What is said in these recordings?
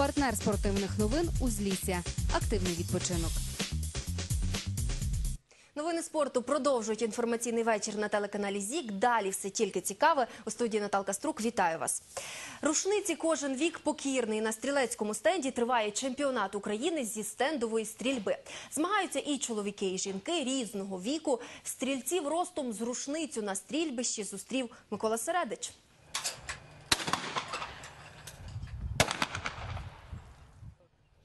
Партнер спортивних новин Узлісся. Активний відпочинок. Новини спорту продовжують інформаційний вечір на телеканалі ЗІК. Далі все тільки цікаве. У студії Наталка Струк. Вітаю вас. Рушниці кожен вік покірний. На стрілецькому стенді триває чемпіонат України зі стендової стрільби. Змагаються і чоловіки, і жінки різного віку. Стрільців ростом з рушницю на стрільбищі зустрів Микола Середич.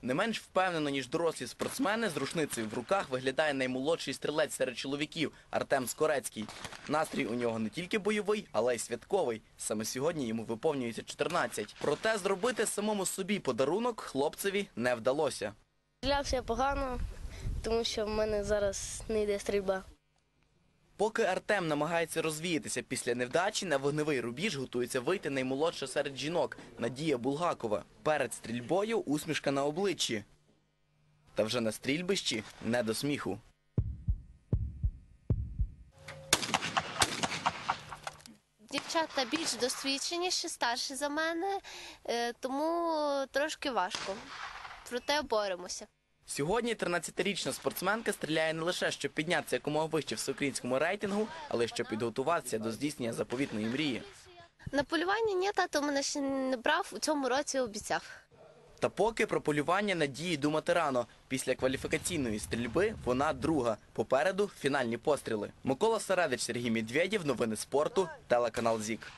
Не менш впевнено, ніж дорослі спортсмени, з рушницею в руках виглядає наймолодший стрілець серед чоловіків Артем Скорецький. Настрій у нього не тільки бойовий, але й святковий. Саме сьогодні йому виповнюється 14. Проте зробити самому собі подарунок хлопцеві не вдалося. Стрілявся погано, тому що в мене зараз не йде стрільба. Поки Артем намагається розвіятися після невдачі, на вогневий рубіж готується вийти наймолодша серед жінок Надія Булгакова. Перед стрільбою усмішка на обличчі. Та вже на стрільбищі не до сміху. Дівчата більш досвідченіші, старші за мене, е, тому трошки важко. Проте боремося. Сьогодні 13-річна спортсменка стріляє не лише щоб піднятися якомога вище в всеукраїнському рейтингу, але й щоб підготуватися до здійснення заповітної мрії. На полювання ні, тато мене ще не брав, у цьому році обіцяв. Та поки про полювання надії думати рано. Після кваліфікаційної стрільби вона друга. Попереду фінальні постріли. Микола Середич, Сергій Медведєв, новини спорту, телеканал ЗІК.